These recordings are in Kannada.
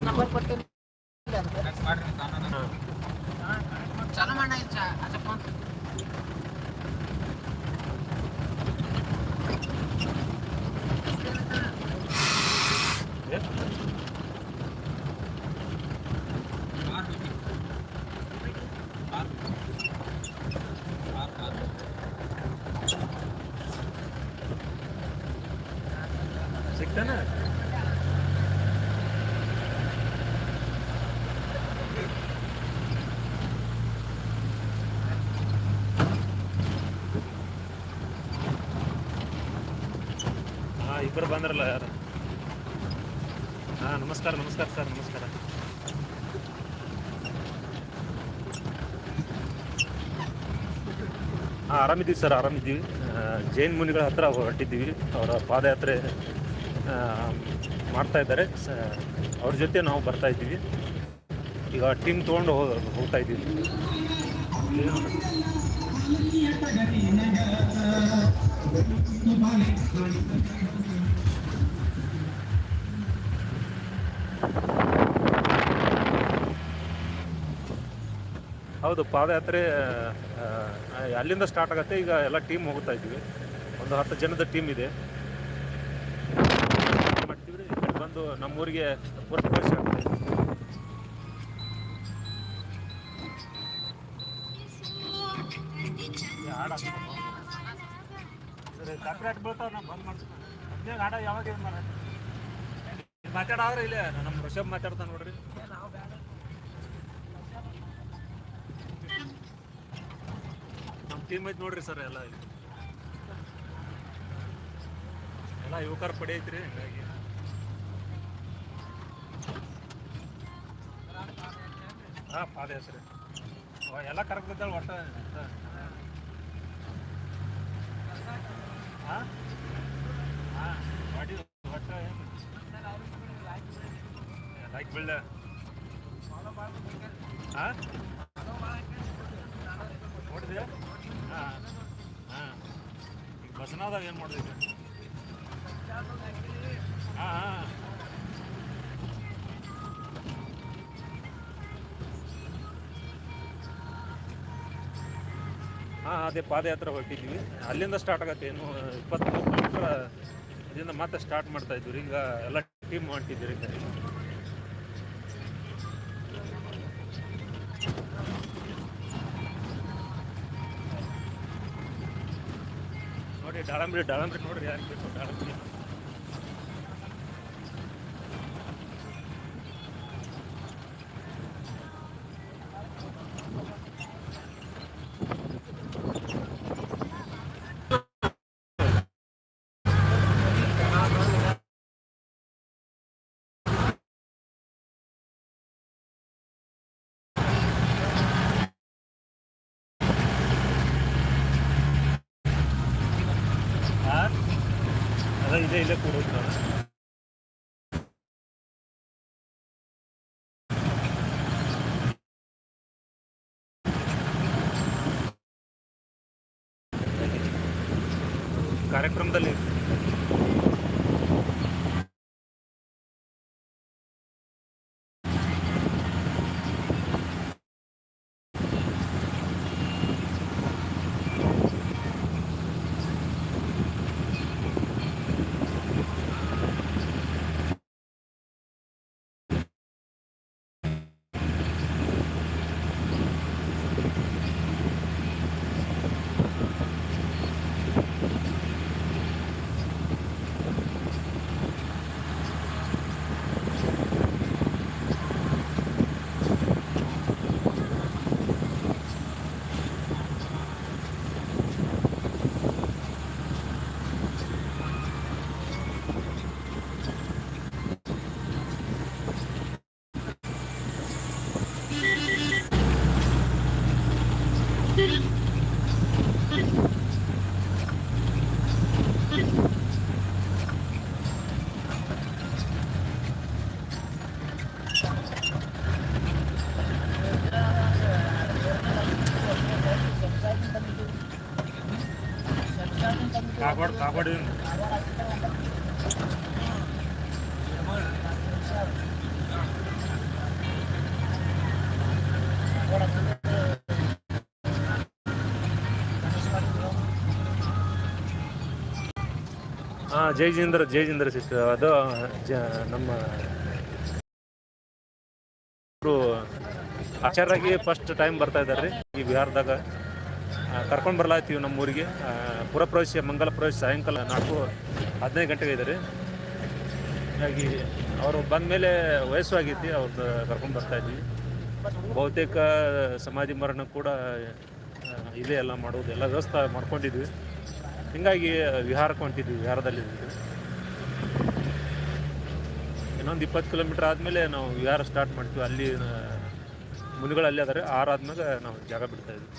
ನಂಬರ್ ಕೊಟ್ಟಿಲ್ಲ. ನಮಸ್ಕಾರ ನಮಸ್ಕಾರ ಸರ್ ನಮಸ್ಕಾರ. ಹಾಂ ಆರಾಮಿದ್ದೀವಿ ಸರ್ ಆರಾಮಿದ್ದೀವಿ. ಜೈನ್ ಮುನಿಗಳ ಹತ್ರ ಹೊರಟಿದ್ದೀವಿ. ಅವರ ಪಾದಯಾತ್ರೆ ಆ, ಮಾಡ್ತಾ ಇದ್ದಾರೆ. ಸ ಅವ್ರ ಜೊತೆ ನಾವು ಬರ್ತಾ ಇದ್ದೀವಿ. ಈಗ ಟೀಮ್ ತೊಗೊಂಡು ಹೋಗ್ ಹೋಗ್ತಾ ಇದ್ದೀವಿ. ಹೌದು, ಪಾದಯಾತ್ರೆ ಅಲ್ಲಿಂದ ಸ್ಟಾರ್ಟ್ ಆಗುತ್ತೆ. ಈಗ ಎಲ್ಲ ಟೀಮ್ ಹೋಗ್ತಾ ಇದ್ದೀವಿ. ಒಂದು ಹತ್ತು ಜನದ ಟೀಮ್ ಇದೆ. ಬಂದು ನಮ್ಮೂರಿಗೆ ಮಾತಾಡವ್ರೆ ಇಲ್ಲೇ ನಮ್ಮ ಋಷಭ್ ಮಾತಾಡ್ತಾನೆ ನೋಡ್ರಿ ನಮ್ಮ ಟೀಮ್ ಐತಿ ನೋಡ್ರಿ ಸರ್ ಎಲ್ಲ. ಎಲ್ಲ ಯುವಕರ ಪಡೆ ಐತ್ರಿ, ಹಂಗಾಗಿ. ಹಾಂ, ಪಾದ ಹೆಸ್ರಿ. ಎಲ್ಲ ಕರೆಕ್ಟ್ ಒಟ್ಟ? ಹಾಂ. ಹಾಂ ಅದೇ ಪಾದಯಾತ್ರೆ ಹೊರಟಿದ್ವಿ. ಅಲ್ಲಿಂದ ಸ್ಟಾರ್ಟ್ ಆಗತ್ತೆ. ಏನು ಇಪ್ಪತ್ತ್ಮೂರು ಕಿಲೋಮೀಟ್ರ್ ಅಲ್ಲಿಂದ ಮತ್ತೆ ಸ್ಟಾರ್ಟ್ ಮಾಡ್ತಾ ಇದ್ವಿ. ಈಗ ಎಲ್ಲ ಟೀಮ್ ಹೊಂಟಿದ್ದೀರಿ ನೋಡಿ ಡಾಳಂಬ್ರಿ ಡಾಳಂಬ್ರಿ ನೋಡ್ರಿ ಯಾರಿಗೆ ಬೇಕು ದಾಳಂಬ್ರಿ ಹಾಂ ಅದ ಇಲ್ಲೇ ಇಲ್ಲೇ ಕೂಡೋದು ನಾನು ಕಾರ್ಯಕ್ರಮದಲ್ಲಿ ಜಯಜೇಂದ್ರ ಜೈಜೀಂದ್ರ ಸಿಸ್ಟರ್. ಅದು, ಜ, ನಮ್ಮ ಆಚಾರಾಗಿ ಫಸ್ಟ್ ಟೈಮ್ ಬರ್ತಾ ಇದ್ದಾರೆ ರೀ. ಈ ಬಿಹಾರದಾಗ ಕರ್ಕೊಂಡು ಬರಲಾಯ್ತೀವಿ ನಮ್ಮ ಊರಿಗೆ ಪುರ ಪ್ರವೇಶ ಮಂಗಲ ಪ್ರವೇಶ ಸಾಯಂಕಾಲ ನಾಲ್ಕು, ಹದಿನೈದು ಗಂಟೆಗೆ ಇದ್ದಾರೆ ಹಾಗಾಗಿ ಅವರು ಬಂದ ಮೇಲೆ ವಯಸ್ಸು ಆಗೈತಿ ಅವ್ರದ್ದು ಕರ್ಕೊಂಡು ಬರ್ತಾ ಇದ್ವಿ. ಬಹುತೇಕ ಸಮಾಧಿ ಮರಣ ಕೂಡ ಇದೆ ಎಲ್ಲ ಮಾಡೋದು, ಎಲ್ಲ ವ್ಯವಸ್ಥೆ ಮಾಡ್ಕೊಂಡಿದ್ವಿ. ಹಿಂಗಾಗಿ ವಿಹಾರಕ್ಕೆ ಹೊಂಟಿದ್ವಿ, ವಿಹಾರದಲ್ಲಿ ಇನ್ನೊಂದು ಇಪ್ಪತ್ತು ಕಿಲೋಮೀಟ್ರ್ ಆದಮೇಲೆ ನಾವು ವಿಹಾರ ಸ್ಟಾರ್ಟ್ ಮಾಡ್ತೀವಿ. ಅಲ್ಲಿ ಮುನುಗಳು ಅಲ್ಲಿ ಆರಾದ್ಮೇಲೆ ನಾವು ಜಾಗ ಬಿಡ್ತಾ ಇದ್ವಿ.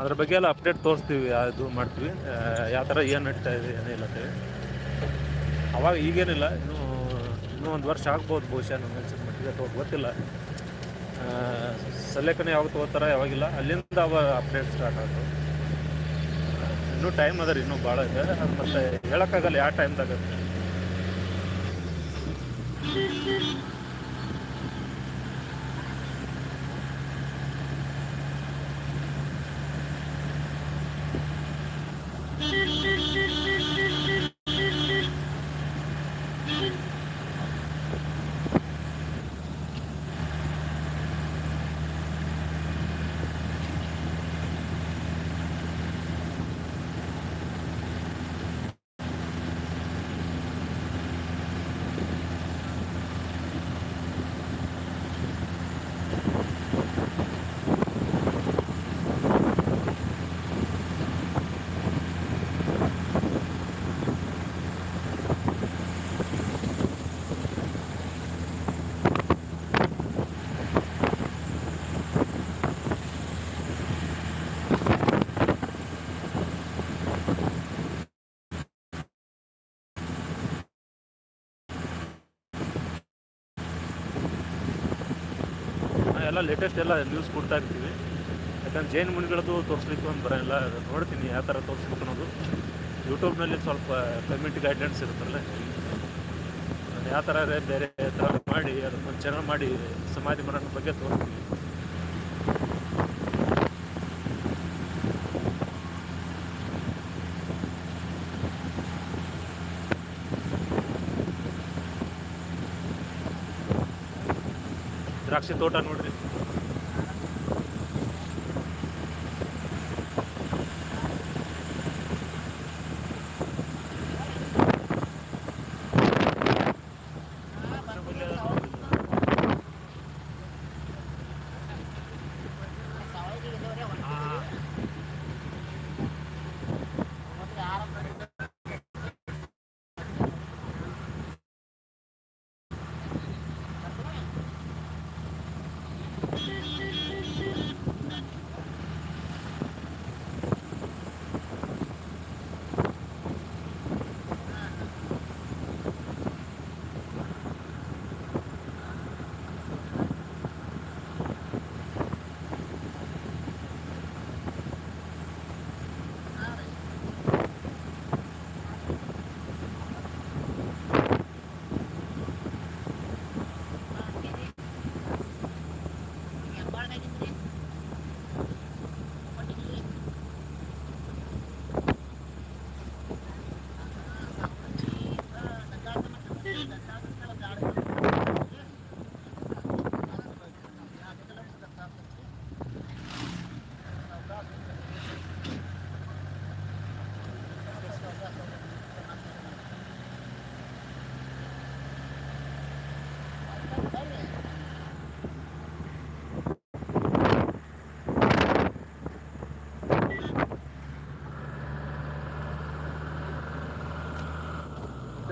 ಅದ್ರ ಬಗ್ಗೆ ಎಲ್ಲ ಅಪ್ಡೇಟ್ ತೋರಿಸ್ತೀವಿ ಅದು ಮಾಡ್ತೀವಿ. ಯಾವ ಥರ ಏನು ನಡೀತಾ ಇದೆ ಏನಿಲ್ಲ ಅಂತೇಳಿ. ಅವಾಗ ಈಗೇನಿಲ್ಲ, ಇನ್ನೂ ಇನ್ನೂ ಒಂದು ವರ್ಷ ಆಗ್ಬೋದು ಬಹುಶಃ ನಮ್ಮ ಅನ್ಸಿದ ಮಟ್ಟಿಗೆ, ಅಥವಾ ಗೊತ್ತಿಲ್ಲ. ಸಲೇಖನೆ ಯಾವಾಗ ತಗೋತಾರೆ ಯಾವಾಗಿಲ್ಲ, ಅಲ್ಲಿಂದ ಅವ ಅಪ್ಡೇಟ್ ಸ್ಟಾರ್ಟ್ ಆಗೋದು ಇನ್ನೂ ಟೈಮ್ ಅದ ರೀ, ಇನ್ನೂ ಭಾಳ ಇದೆ. ಮತ್ತೆ ಹೇಳೋಕ್ಕಾಗಲ್ಲ, ಯಾವ ಟೈಮ್ದಾಗ ಎಲ್ಲ ಲೇಟೆಸ್ಟ್ ಎಲ್ಲ ನ್ಯೂಸ್ ಕೊಡ್ತಾ ಇರ್ತೀವಿ. ಯಾಕಂದ್ರೆ ಜೈನ್ ಮುನಿಗಳದ್ದು ತೋರಿಸ್ಲಿಕ್ಕೆ ಒಂದು ಬರೋಲ್ಲ ನೋಡ್ತೀನಿ ಯಾವ ಥರ ತೋರಿಸ್ಬೇಕು ಅನ್ನೋದು. ಯೂಟ್ಯೂಬ್ನಲ್ಲಿ ಸ್ವಲ್ಪ ಕಮ್ಯುನಿಟಿ ಗೈಡ್ಲೈನ್ಸ್ ಇರುತ್ತಲ್ಲ ಯಾವ ಥರ ಬೇರೆ ಥರ ಮಾಡಿ, ಅದಕ್ಕೊಂದು ಚಾನಲ್ ಮಾಡಿ, ಸಮಾಧಿ ಮರಣ ಬಗ್ಗೆ ತೋರಿಸ್ತೀವಿ लाख तोट दो।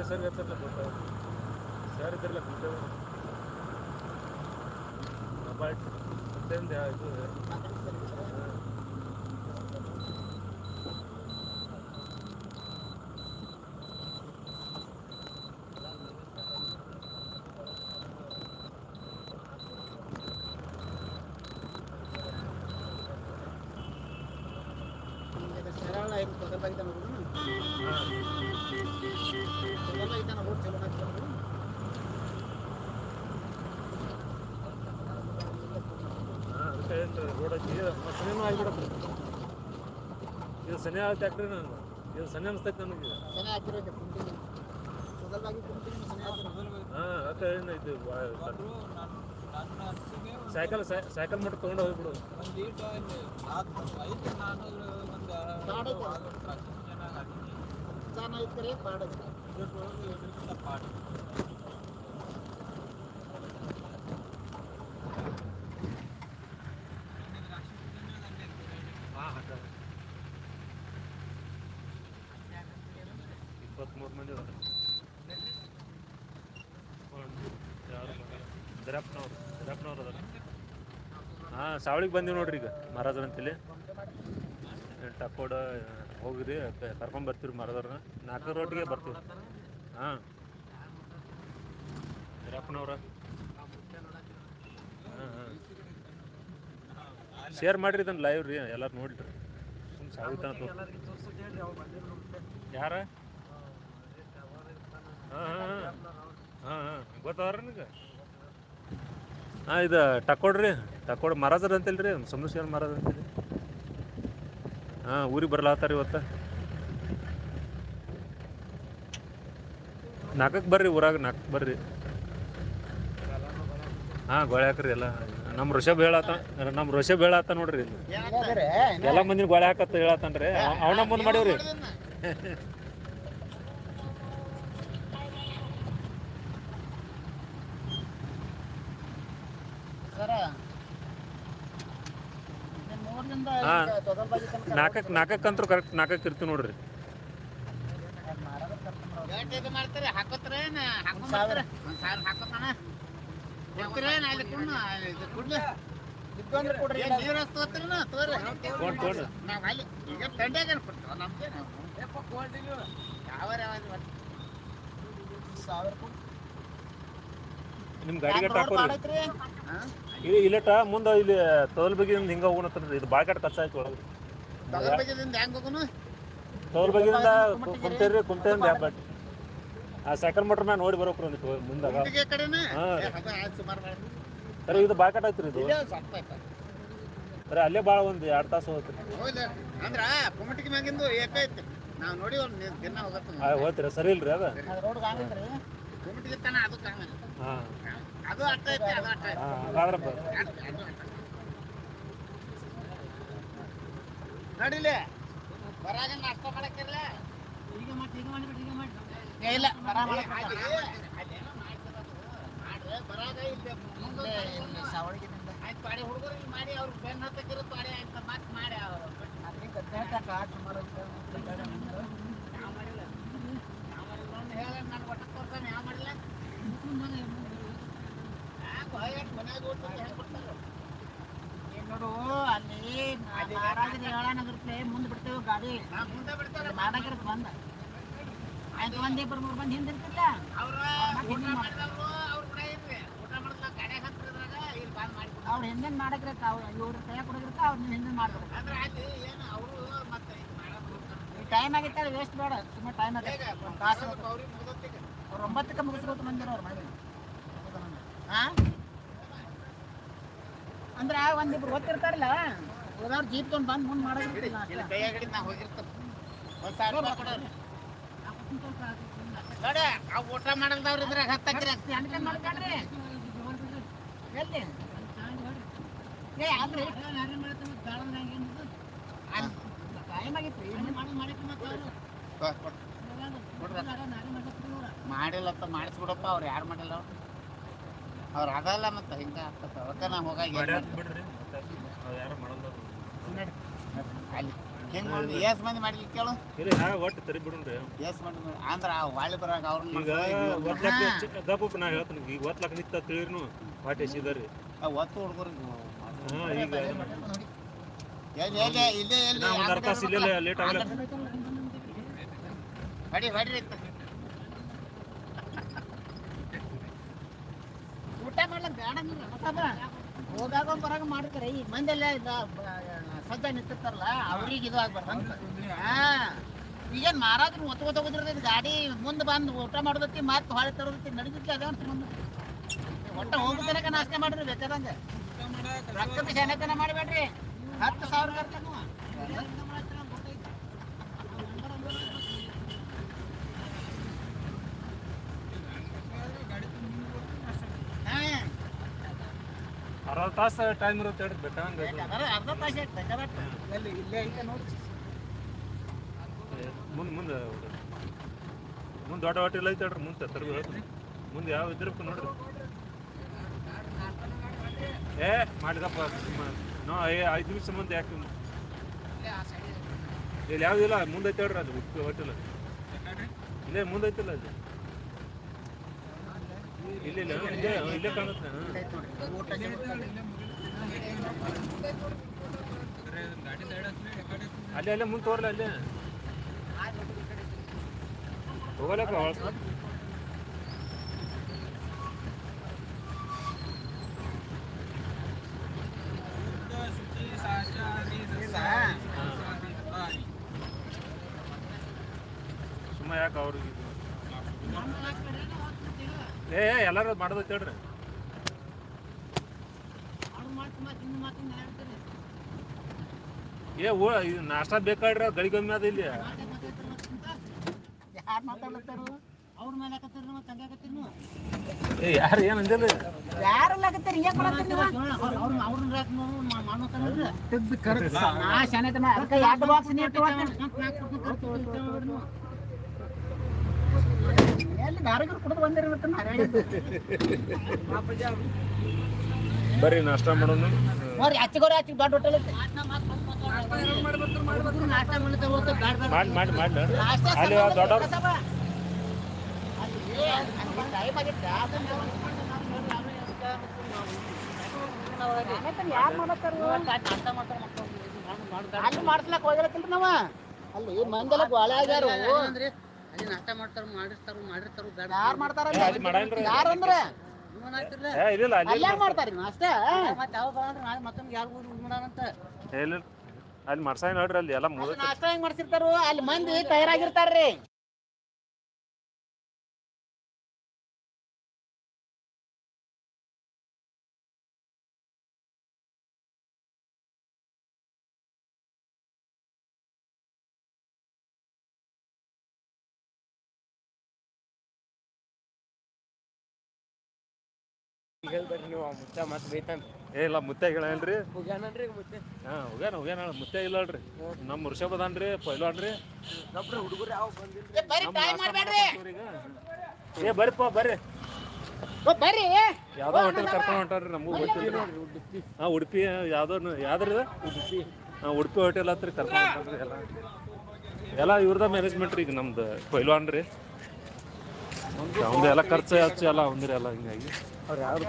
சார் வெப்சைட்டில் போட்டேன் சார் தெரியல கொஞ்சம். பட் தெரிந்த இது. சரவணா இப்போ பக்கத்தில் ಹಾಂ ಅದಕ್ಕೆ ರೋಡ್ ಐತಿ ಸನಿನೂ ಆಗಿಬಿಡತ್ತೆ ಇದು ಸನಿ ನಾನು ಇದು ಸನಿ ಅನಿಸ್ತೈತೆ ನನಗೆ ಹಾಂ ಇದು ಸೈಕಲ್ ಸೈಕಲ್ ಮಟ್ಟ ತೊಗೊಂಡು ಹೋಗ್ಬಿಡು ಜಾನ ಇದ್ದರೆ ಪಾಡೋದು ಹಾಂ ಹಾಕ ಇಪ್ಪತ್ತ್ಮೂರು ಮಂದಿ ಅದಾರ ಒಂದು ಯಾರು ದರಪ್ಪನವ್ರು ದರಪ್ಪನವ್ರು ಅದಾರ ಹಾಂ ಸಾವಳಿಗೆ ಬಂದೀವಿ ನೋಡ್ರಿ ಈಗ, ಮಹಾರಾಜರ ಅಂತೇಳಿ. ಟಕೋಡ ಹೋಗಿರಿ ಕರ್ಕೊಂಡ್ ಬರ್ತೀವಿ ಮಹಾರಾಜರನ್ನ. ನಾಲ್ಕು ರೋಟಿಗೆ ಬರ್ತೀವಿ. ಹಾಂ. ದರಪ್ಪನವ್ರ ಹಾಂ ಹಾಂ. ಶೇರ್ ಮಾಡಿರಿ ಇದನ್ನು ಲೈವ್ ರೀ, ಎಲ್ಲರೂ ನೋಡಿರಿ. ಸುಮ್ಮನೆ ಸಾವಿತಾನ ಯಾರ? ಹಾಂ ಹಾಂ ಹಾಂ. ಹಾಂ ಗೊತ್ತವ್ರ ನಿಮಗೆ ಹಾಂ ಇದು ಟಕೊಡ್ರಿ ಟಕ್ಕೋಡ್ ಮಹಾರಾಜರ್ ಅಂತೇಳಿ ರೀ ಸೋಮೇಶ್ವರ ಮಹಾರಾಜ್ ಅಂತೇಳಿ ಹಾಂ ಊರಿಗೆ ಬರ್ಲಾತಾರ ಇವತ್ತು. ನಾಲ್ಕಕ್ಕೆ ಬರ್ರಿ ಊರಾಗ ನಾಲ್ಕಕ್ಕೆ ಬರ್ರಿ. ಹಾಂ ಗೋಳೆ ಹಾಕ್ರಿ ಎಲ್ಲ. ನಮ್ಮ ಋಷಭ್ ಹೇಳತ್ತ ನಮ್ಮ ಋಷಭ್ ಹೇಳತ್ತ ನೋಡ್ರಿ ಎಲ್ಲ ಮಂದಿನ ಗೋಳೆ ಹಾಕತ್ತ ಹೇಳತ್ತನ್ರಿ ಅವನ ಮುಂದೆ ಮಾಡೀವ್ರಿ. ಹಾ. ನಾಲ್ಕಕ್ಕೆ ನಾಲ್ಕಕ್ಕಂತೂ ಕರೆಕ್ಟ್ ನಾಲ್ಕಕ್ಕೆ ಇರ್ತೀವಿ ನೋಡ್ರಿ. ಸಾವಿರ. ನಿಮ್ಮ ಗಾಡಿ ಕಟ್ಟ ಹಾಕೋ ಇಲ್ಲಿ ಇಲ್ಲಟ ಮುಂದೆ ಇಲ್ಲಿ ತೋಲ್ ಬಗ್ಗಿದಿಂದ ಹಿಂಗೆ ಹೋಗೋಣತ್ತನ್ರಿ ಇದು ಬಾಳ್ಕಾಟ್ ಕಷ್ಟ ಆಯ್ತು ಒಳಗೆ. ತೋಲ್ ಹೆಂಗ್ ಹೋಗುನು? ತೊದಲ್ ಬಗ್ಗಿದಿಂದ ಕುಂತೇರಿ ಕುಂತೇಂದ ಬಟ್ ಆ ಸೈಕಲ್ ಮೋಟ್ರ್ ಮ್ಯಾನ್ ನೋಡಿ ಬರ್ಬೇಕು ಒಂದಿಟ್ಟು ಮುಂದಾಗ. ಆಯ್ತು ಸರಿ ಇದು ಇದು? ಇಲ್ಲೇ ಆಯ್ತು ಸರಿ ಅಲ್ಲೇ ಭಾಳ ಒಂದು ಎರಡು ತಾಸು ಹೋಗುತ್ತೆ ಅಂದ್ರ ಕುಮಟಿಗೆ ಮ್ಯಾಗಿಂದು ಏಕೈತಿ ನಾವು ನೋಡಿ ಒಂದು ದಿನ ಹೋಗತ್ತ ಆ, ಹೋಗ್ತೀರಾ ಸರಿ ಇಲ್ರಿ ಅದ? ಕುಮಟಿಗೆ ತನ ಅದು ಹಾಂ. ಅದು ಬರಾಗ ನಾಷ್ಟ ಮಾಡಕ್ಕಿರ್ಲ ಈಗ ಮಾಡಿ ಈಗ ಮಾಡಿಬಿಟ್ಟು ಈಗ ಮಾಡಿ ಇಲ್ಲ ಬರ ಬರಾಗ ಇಲ್ಲಿ ಸಾವಳಿಗೆದಿಂದ. ಆಯ್ತು ಪಾಡಿ ಹುಡುಗರು ಇಲ್ಲಿ ಮಾಡಿ ಅವ್ರು ಬೆನ್ನ ಹತ್ತಕ್ಕಿರೋ ಪಾಡಿ ಆಯ್ತು ಮತ್ತೆ ಮಾಡಿ ಅವರು. ಯಾವ ಮಾಡಿಲ್ಲ ಯಾವ ಮಾಡಿಲ್ಲ ಹೇಳ ನಾನು ಒಟ್ಟ ಕೊಡ್ತಾನೆ ಯಾವ ಮಾಡಿಲ್ಲ ಯಾಕೆ ಹೊಯ್ಯಟ್ ಮನ್ಯಾಗ ಓಡ್ತಾರೆ ಹೆಂಗೆ ಕೊಡ್ತಾರೆ ನೋಡು ಅಲ್ಲಿ ಮಹಾರಾಜರ ಹೇಳಾನಗಿರ್ತೇ ಮುಂದೆ ಬಿಡ್ತೇವೆ ಗಾಡಿ. ನಾ ಮುಂದೆ ಬಿಡ್ತಾರೆ ಮಾಡಾಕಿರತ್ ಬಂದ. ಆಯ್ತು ಒಂದ್ ಇಬ್ಬರು ಮೂರು ಅವ್ರ ಬಂದ್ ಮಾಡಿಬಿಟ್ಟು ಅವ್ರು ಹಿಂದಿನ ಮಾಡಕ್ರತ್ತ ಅವ್ರು ಇವ್ರ ಕೈ ಕೊಡಗಿರ್ತ ಅವ್ರು ಹಿಂದಿನ ಮಾಡ್ಬೇಕು ಟೈಮ್ ಆಗಿತ್ತಲ್ಲ ವೇಸ್ಟ್ ಬೇಡ ಸುಮ್ಮನೆ ಟೈಮ್ ಕಾಸು ಅವ್ರಿಗೆ ಅವ್ರು ಒಂಬತ್ತಕ್ಕೆ ಮುಗಿಸ್ಕೊತ ಬಂದಿರೋ ಅವ್ರ ಹಾ? ಅಂದ್ರೆ ಒಂದಿಬ್ರು ಗೊತ್ತಿರ್ತಾರಲ್ಲ ಹೋದವ್ರ ಜೀಪ್ ತೊಗೊಂಡು ಬಂದು ಮುಂದೆ ಮಾಡಿಲ್ಲ ನೋಡಿ ಆ ಊಟ ಮಾಡಲ್ದವ್ರು ಇದ್ರಾಗ ಹತ್ತಕ್ಕಿರ ಅನ್ಕೊಂಡ್ ಮಾಡ್ಕೊಂಡ್ರಿ ಎಲ್ಲಿ ಏ ಅಲ್ರಿ ಟೈಮ್ ಆಗಿತ್ತು. ಮಾಡಿಲ್ಲತ್ತ ಮಾಡಿಸ್ಬಿಡಪ್ಪ ಅವ್ರು ಯಾರು ಮಾಡಿಲ್ಲ ಅವ್ರು? ಅವ್ರು ಅದಲ್ಲ ಮತ್ತೆ ಹಿಂಗೆ ಆಗ್ತದ. ಅದಕ್ಕೆ ನಾ ಹೋಗಾಗ ಮಾಡ್ಯಾರ ಬಿಡ್ರಿ ಮತ್ತೆ ಯಾರು ಅಲ್ಲಿ ಹೆಂಗ್ ಮಾಡಿ ಎಸ್ ಮಂದಿ ಮಾಡ್ಲಿಕ್ಕೆ ಕೇಳು. ಇಲ್ಲಿ ಒಟ್ಟು ತರಿ ಎಸ್ ಮಂದಿ ಅಂದ್ರ ಆ ವಾಳಿ ಬರಾಗ ಈಗ ಅವ್ರನ್ನ ಒತ್ಲಾಕ ದಪ್ಪ ನಾ ಹೇಳ್ತೀನಿ. ಈಗ ಒತ್ಲಾಕ ನಿಂತ ತಿಳಿರ್ನು ಪಾಟಿ ಸಿದರಿ ಒತ್ತು ಹುಡುಗರಿಗೆ ಹಾಂ ಈಗ ಎಲ್ಲಿ ಎಲ್ಲಿ ಇಲ್ಲೇ ಎಲ್ಲಿ ನಾ ಒಂದು ಅರ್ಧ ಲೇಟ್ ಆಗಲ್ಲ. ಹೊಡಿ ಹೊಡ್ರಿ ಅಂತ. ಊಟ ಮಾಡ್ಲಕ್ ಬೇಡ ನೀವು ಮತ್ತೊಬ್ಬ ಹೋಗಾಗ ಬರಾಗ ಮಾಡ್ತಾರೆ ಈ ಮಂದೆಲ್ಲ ಸಜ್ಜ ನಿಂತಿರ್ತಾರಲ್ಲ ಅವ್ರಿಗೆ ಇದು ಆಗ್ಬಾರ್ದು ಈಗೇನ್ ಮಾರಾದ್ರು ಒತ್ತು ಹೋಗಿದ್ರದೈತಿ ಗಾಡಿ ಮುಂದೆ ಬಂದು ಊಟ ಮಾಡೋದತ್ತಿ ಮತ್ತೆ ಹೊಳೆ ತರೋದತ್ತಿ ನಡೀತಿಲ್ಲ ಅದೇ ಅಂತ ಮುಂದೆ ಒಟ್ಟ ಹೋಗುತ್ತನಕ ನಾಷ್ಟ ಮಾಡ್ರಿ ಬೇಕಾದಂಗ. ರೊಕ್ಕದ ಶಾನೆತನ ಮಾಡಬೇಡ್ರಿ. ಹತ್ತು ಸಾವಿರ ಅರ್ಧ ತಾಸು ಟೈಮ್ ಇರುತ್ತೆ ಹೇಳಿ ಬೆಟ್ಟ ಅರ್ಧ ತಾಸು ಇಲ್ಲೇ ನೋಡಿ. ಮುಂದೆ ಮುಂದೆ ಮುಂದೆ ದೊಡ್ಡ ಹೋಟೆಲ್ ಐತೆ ಹೇಳ್ರಿ ಮುಂದೆ ತರ್ಬಿ ಮುಂದೆ ಯಾವ ಇದ್ರಪ್ಪ ನೋಡ್ರಿ? ಏ ಮಾಡಿದಪ್ಪ ನೋ ಏ ಐದು ನಿಮಿಷ ಮುಂದೆ ಯಾಕೆ ಇಲ್ಲಿ ಯಾವುದಿಲ್ಲ ಮುಂದೆ ಐತೆ ಹೇಳ್ರಿ ಅದು ಹೋಟೆಲ್ ಇಲ್ಲೇ ಮುಂದೆ ಐತಿಲ್ಲ ಅದು ಇಲ್ಲ ಇಲ್ಲ ಇಲ್ಲೇ ಇಲ್ಲೇ ಕಾಣುತ್ತೆ ಹಾಂ. ಅಲ್ಲೇ ಅಲ್ಲೇ ಮುಂದೆ ತೋರ್ಲ ಅಲ್ಲೇ. ಹೋಗಲಕ್ಕ ಸುಮ್ಮ ಯಾಕೆ ಅವ್ರಿಗೆ? ಏ ಎಲ್ಲಾರು ಮಾಡೋದೈತೆ ಹೇಳ್ರಿ. ಏ ಓ ಇದು ನಾಷ್ಟ ಬೇಕಾಡ್ರಿ ಗಳಿಗೊಮ್ಮೆ ಅದ ಇಲ್ಲಿ. ಯಾರು ಮಾತಾಡ್ಲತ್ತಾರು? ಅವ್ರ ಮೇಲೆ ಹಾಕತ್ತೀರಿ ಮತ್ತೆ ಹಂಗೆ ಹಾಕತ್ತೀರಿ ನೀವು? ಏ ಯಾರು ಏನು ಅಂದಿಲ್ಲ? ಯಾರೆಲ್ಲ ಆಗತ್ತೀರಿ ಏನ್ ಮಾಡತ್ತೀರಿ ನೀವು? ಅವ್ರನ್ನ ಅವ್ರನ್ನ ಯಾಕೆ ಮಾಡ್ತಾನಲ್ರಿ ತೆಗ್ದು ಕರೆಕ್ಟ್ ನಾ ಶಾನೆತನ ಅದಕ್ಕೆ ಎರಡು ಬಾಕ್ಸ್ ನೀರು ಎಲ್ಲಿ ದಾರಿಗರು ಕುಡಿದು ಬಂದಿರ್ಬೇಕು ಬರ್ರಿ ನಾಷ್ಟ ಮಾಡೋಣ. ಬರಿ ದೊಡ್ಡ ಹೋಟೆಲ್ ಐತಿ. ನಾಷ್ಟ ಮಾಡ್ಲಿಕ್ಕೆ ಹೋಗ್ತಾರೆ ಬ್ಯಾಡ ಬ್ಯಾಡ. ಮಾಡಿ ಮಾಡಿ ಮಾಡಿ. ನಾಷ್ಟ ಅಲ್ಲಿ ಅಲ್ಲಿ ಟೈಮ್ ಆಗಿತ್ತು? ಅಲ್ಲಿ ಮಾಡ್ಸ್ಲಕ್ ಹೋಗಿರತ್ತಿಲ್ರಿ ನಾವ. ಅಲ್ಲಿ ಮಂದೆಲ್ಲ ಗೋಳೆ ಆಗ್ಯಾರು. ಅಲ್ಲಿ ನಾಷ್ಟ ಮಾಡ್ತಾರ ಮಾಡಿರ್ತಾರ ಮಾಡಿರ್ತಾರ ಬೇಡ. ಯಾರು ಮಾಡ್ತಾರ ಏ, ಅಂದ್ರೆ ಅಲ್ಲಿ ಮಾಡ್ತಾರಿ ನಾಷ್ಟ ಮತ್ತೆ ಯಾವ ಬಂದ್ರೆ ನಾಳೆ ಮತ್ತೊಂದು ಯಾರು ಮಾಡಾನಂತ ಏ, ಅಲ್ಲಿ ಮಾಡ್ಸಾಯ ನೋಡ್ರಿ ಅಲ್ಲಿ ಎಲ್ಲ ನಾಷ್ಟ ಹೆಂಗ್ ಮಾಡ್ಸಿರ್ತಾರು? ಅಲ್ಲಿ ಮಂದಿ ತಯಾರಾಗಿರ್ತಾರ್ರಿ. ಏ ಇಲ್ಲ ಮುತ್ತೆ ಹೇಳೇನ್ರಿ ಹಾ ಹೋಗ್ಯಾನ ಹೋಗ್ಯಾನ ಮುತ್ತೆ ಇಲ್ಲ ಹೇಳ್ರಿ. ನಮ್ಮ ಋಷಭ ಅದಾನ್ರಿ ಪೈಲ್ವಾನ್ರಿ ಏ, ಬರ್ರಿ ಟೈಮ್ ಮಾಡ್ಬೇಡ್ರಿ. ಏ ಬರ್ರಿಪ್ಪ ಬರ್ರಿ. ಓ, ಬರ್ರಿ. ಯಾವ್ದೋ ಹೋಟೆಲ್ ಕರ್ಕೊಂಡು ಹೊಂಟಾರ್ರಿ ನಮಗೂ ಗೊತ್ತಿಲ್ಲ. ಹಾ ಉಡುಪಿ ಯಾವ್ದೋ ಯಾವ್ದ್ರಿ ಇದು? ಹಾ ಉಡುಪಿ ಹೋಟೆಲ್ ಹತ್ರ ಕರ್ಕೊಂಡು ಹೊಂಟಾರ್ರಿ ಎಲ್ಲ. ಎಲ್ಲ ಇವ್ರದ ಮ್ಯಾನೇಜ್ಮೆಂಟ್ ರೀ ಈಗ ನಮ್ದು ಪೈಲ್ವಾನ್ ರೀ ಅವ್ನ್ದು ಎಲ್ಲ ಖರ್ಚು ಹಚ್ಚು ಎಲ್ಲ ಅವಂದ್ರಿ ಎಲ್ಲ ಹಿಂಗಾಗಿ. ಅವ್ರು ಯಾರು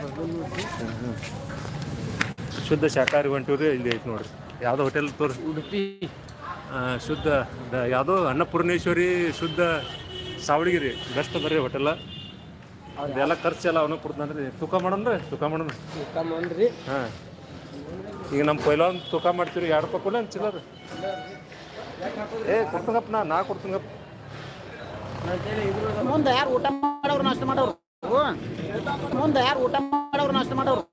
ಶುದ್ಧ ಶಾಖಾಹಾರಿ ಹೊಂಟಿವ್ರಿ ಇಲ್ಲಿ ಐತಿ ನೋಡ್ರಿ. ಯಾವುದೋ ಹೋಟೆಲ್ ತೋರಿಸಿ ಉಡುಪಿ. ಶುದ್ಧ ಯಾವುದೋ ಅನ್ನಪೂರ್ಣೇಶ್ವರಿ ಶುದ್ಧ ಸಾವಳಗಿರಿ ಬೆಸ್ಟ್ ಬರ್ರಿ ಹೋಟೆಲ್ ಅದೆಲ್ಲ ಖರ್ಚು ಎಲ್ಲ ಅವನ ಕೊಡ್ತಾನ್ರಿ ತೂಕ ಮಾಡೋಣ್ರಿ ತೂಕ ಮಾಡೋಣ ಮಾಡ್ರಿ. ಹಾಂ. ಈಗ ನಮ್ಮ ಪೈಲಾನ್ ತೂಕ ಮಾಡ್ತೀವಿ ಎರಡು ಕೊಡ್ಲೇನು ಚಿಲ್ಲರ್. ಏ ಕೊಡ್ತಂಗಪ್ಪ ನಾ ನಾ ಕೊಡ್ತಂಗಪ್ಪ. ಮುಂದೆ ಯಾರು ಊಟ ಮಾಡೋರು ನಾಷ್ಟ ಮಾಡೋರು? ಮುಂದೆ ಯಾರು ಊಟ ಮಾಡೋರು ನಾಷ್ಟ ಮಾಡೋರು?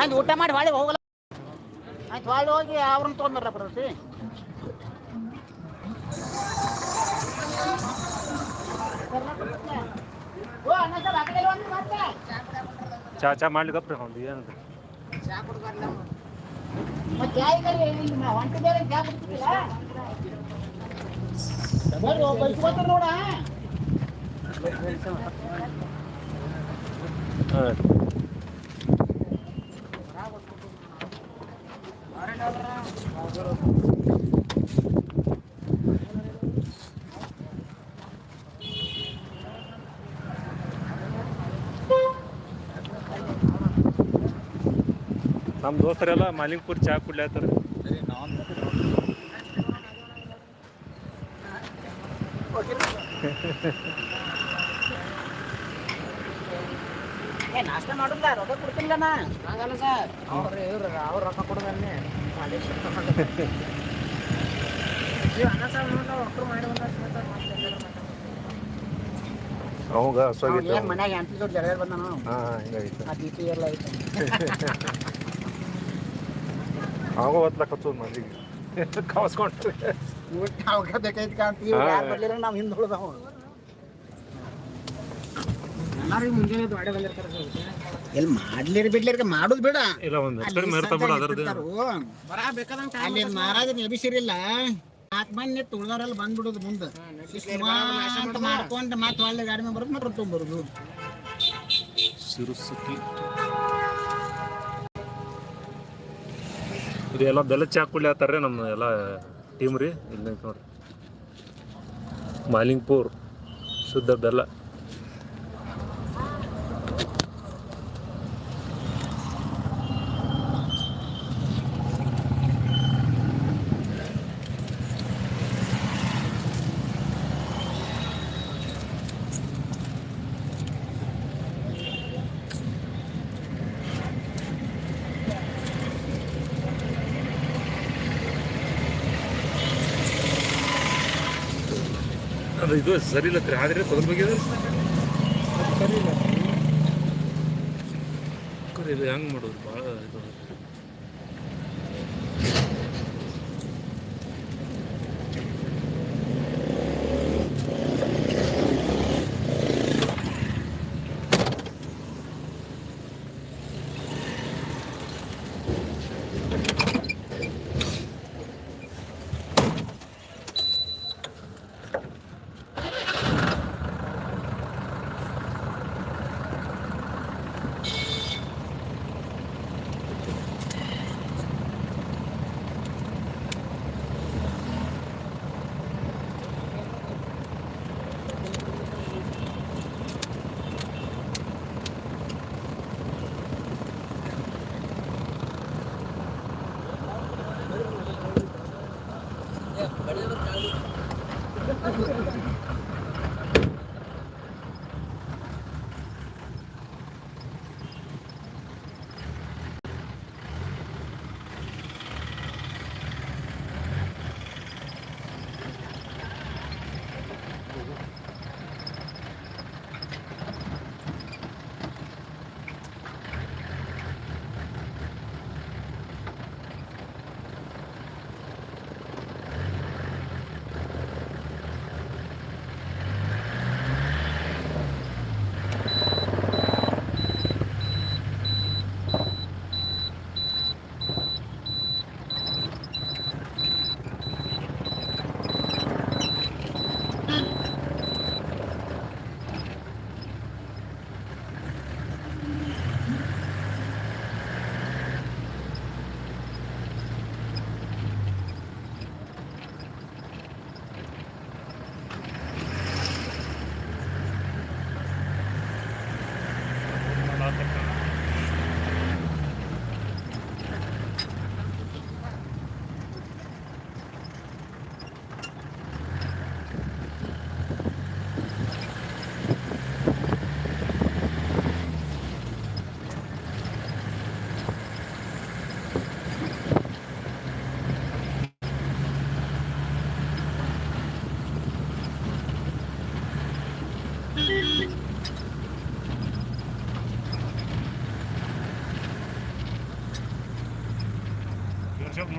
ಆಯ್ತು ಊಟ ಮಾಡಿ ಹೊಳೆ ಹೋಗಲ್ಲ. ಆಯ್ತು ಹೊಳೆ ಹೋಗಿ ಅವ್ರನ್ನ ತೊಗೊಂಡ್ಬರ್ರ ಬರೋಸಿ ಚಾ ಚಾ ಮಾಡ್ಲಿಕ್ಕಪ್ಪ ರೀ ಅವ್ನು. ಏನಂದ್ರೆ ಮತ್ತೆ ಹೊಂಟಿದ್ದೇವೆ ಚಾ ಕುಡ್ತಿದ್ದಿಲ್ಲ ನಮ್ಮ ದೋಸ್ತರೆಲ್ಲ ಮಾಲಿಂಗ್ಪುರ್ ಚಾ ಕುಡ್ಲಾತ್ತಾರ. ಏ ನಾಷ್ಟ ಮಾಡುಲ್ಲ ರೊಕ್ಕ ಕೊಡ್ತಿಲ್ಲ ನಾ ಹಂಗಲ್ಲ ಸರ್. ಅವ್ರು ಇವ್ರು ಅವ್ರು ರೊಕ್ಕ ಕೊಡೋದನ್ನೇ ಅವಾಗ ಹಸುವಾಗೈತೆ ಏನ್ ಮನ್ಯಾಗ ಎಂಟು ಜೋಡಿ ಜಗಳ ಬಂದಾನ ಹಾಂ ಹಿಂಗಾಗಿತ್ತು ಆ ಬಿ ಪಿ ಎಲ್ಲ ಐತೆ. ಅವಾಗ ಹೊತ್ಲಕ್ ಹಚ್ಚೋದು ಮಂದಿಗೆ ಕವಸ್ಕೊಂಡು ಅವಾಗ ಬೇಕಾಯ್ತು ಕಾಂತೀವಿ ಹಾ. ಯಾರು ಬರ್ಲಿಲ್ಲ ನಾವು ಹಿಂದೆ ಉಳ್ದಾವ ಎಲ್ಲಾರಿಗೂ ಮುಂಜಾನೆ ಗಾಡಿ ಬಂದಿರ್ತಾರೆ ಎಲ್ಲಿ ಮಾಡ್ಲಿರಿ ಬಿಡ್ಲಿರಿ ಮಾಡೋದು ಬೇಡ. ಇಲ್ಲ ಒಂದು ಅಲ್ಲಿ ಕಡಿಮೆ ಇರ್ತಾ ಬಿಡ ಅದ್ರದ್ದು. ಇರ್ತಿರ್ತಾರು. ಅಲ್ಲಿ ಮಹಾರಾಜ ಎಬಿಸಿರಿಲ್ಲ ನಾಲ್ಕು ಮಂದಿ ತುಳ್ದವ್ರೆಲ್ಲ ಬಂದ್ಬಿಡೋದು ಮುಂದೆ. ಅಂತ ಮಾಡ್ಕೊಂಡು ಮತ್ತೆ ಒಳ್ಳೆ ಗಾಡಿ ಮೇಲೆ ಬರೋದು ಮತ್ತೆ ಬರುದು. ಸಿರುಸುಕಿ ಇದು ಎಲ್ಲ ಬೆಲ್ಲ ಚಾ ನಮ್ಮ ಎಲ್ಲ ಟೀಮ್ ರೀ ಇಲ್ಲಿ ನೋಡ್ರಿ. ಮಾಲಿಂಗ್ಪುರ್ ಶುದ್ಧ ಬೆಲ್ಲ. ಅದು ಸರಿ ಇಲ್ಲ ಆದ್ರೆ ತೊಗೊಂಡ್ ಬಗ್ಗೆ ಇಲ್ಲ. ಹೆಂಗ್ ಮಾಡೋದು? ಭಾಳ ಇದು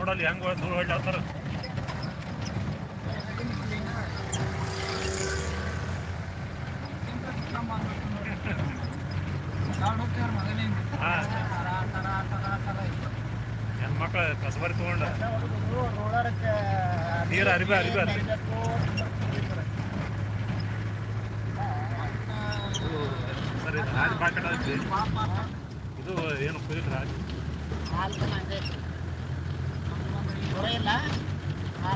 ನೋಡಲ್ಲಿ ಹೆಂಗ್ ಹೊಳ್ಳಿ ಆತಾರ ಹೆಣ್ಮಕ್ಳು ಕಸಬರಿ ತಗೊಂಡ. ನೀರು ಅರಿಬಿ ಅರಿಬಿ ಸರ್ ರಾಜ್ ಪಾಕೆಟ್ ಇದು ಏನು ಕುಯ್ಲ್ ರಾಜ್ ಇಲ್ಲ ಆ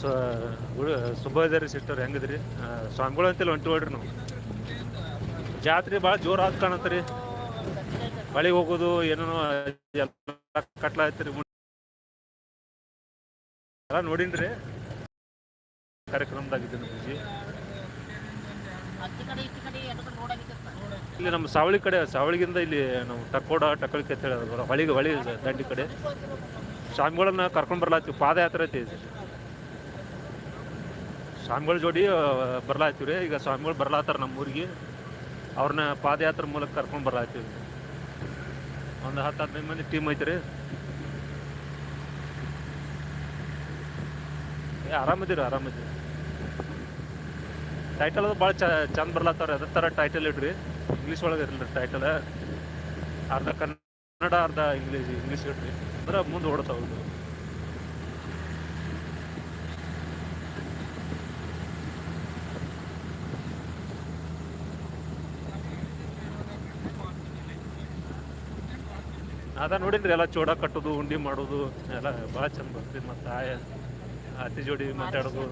ಸೊ ಸುಬ್ಬಯ್ಯದರಿ ಸಿಸ್ಟರ್ ಹೆಂಗದ್ರಿ? ಸ್ವಾಮಿಗಳು ಅಂತೇಳಿ ಹೊಂಟಿ ಹೊಡ್ರಿ ನಾವು. ಜಾತ್ರೆ ಭಾಳ ಜೋರು ಆದ್ ಕಾಣತ್ರಿ. ಬಳಿಗೆ ಹೋಗೋದು, ಏನೇನೋ, ಎಲ್ಲ ಕಟ್ಲ ಎಲ್ಲ ನೋಡಿನ್ರಿ. ಕಾರ್ಯಕ್ರಮದಾಗ ಇದ್ದೀನಿ ಬುಜ್ಜಿ ಆಚೆ ಕಡೆ ಈಚೆ ಕಡೆ ಎರಡು ಕಡೆ ರೋಡ್ ಆಗಿತ್ತು ಇಲ್ಲಿ ನಮ್ಮ ಸಾವಳಿ ಕಡೆ, ಸಾವಳಿಗಿಂದ ಇಲ್ಲಿ ನಾವು ತಕ್ಕೋಡ ಟಕ್ಕಳಿಕೆ ಅಂತ ಹೇಳಿ ಹೊಳಿಗೆ ಹೊಳಿ ದಂಡಿ ಕಡೆ. ಸ್ವಾಮಿಗಳನ್ನ ಕರ್ಕೊಂಡು ಬರ್ಲಾತೀವಿ ಪಾದಯಾತ್ರೆ ಐತಿ. ಸ್ವಾಮಿಗಳ ಜೋಡಿ ಬರ್ಲಾತೀವಿ ರೀ. ಈಗ ಸ್ವಾಮಿಗಳು ಬರ್ಲಾತಾರ ನಮ್ಮ ಊರಿಗೆ ಅವ್ರನ್ನ ಪಾದಯಾತ್ರೆ ಮೂಲಕ ಕರ್ಕೊಂಡು ಬರ್ಲಾತೀವಿ ಒಂದು ಹತ್ತು, ಹದಿನೈದು ಮಂದಿ ಟೀಮ್ ಐತ್ರಿ. ಏ ಆರಾಮದಿರಿ ಆರಾಮದಿರಿ ಟೈಟಲ್ ಅದು ಭಾಳ ಚಂದ ಬರ್ಲಾತಾವ್ರಿ ಅದ್ರ ಥರ ಟೈಟಲ್ ಇಡ್ರಿ. ಇಂಗ್ಲೀಷ್ ಒಳಗೆ ಇರಲಿ ಟೈಟಲ್ ಅರ್ಧ ಕನ್ನಡ, ಅರ್ಧ ಇಂಗ್ಲೀಷ್ ಇಂಗ್ಲೀಷ್ ಇಡ್ರಿ. ಅಂದ್ರೆ ಮುಂದೆ ಓಡ್ತಾವ ಅದ ನೋಡಿದ್ರಿ ಎಲ್ಲ ಚೋಡ ಕಟ್ಟೋದು, ಉಂಡಿ ಮಾಡೋದು, ಎಲ್ಲ ಬಹಳ ಚಂದ ಬರ್ತೈತಿ ಮತ್ತ ಅತಿ ಜೋಡಿ ಮಾತಾಡೋದು.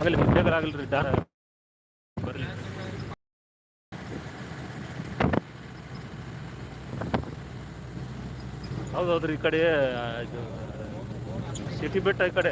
ಆಗಲಿ ಆಗಲ್ರಿ ದಾರ. ಹೌದೌದ್ರಿ ಈ ಕಡೆ ಆ, ಇದು ಸಿಟಿ ಬೆಟ್ಟ ಈ ಕಡೆ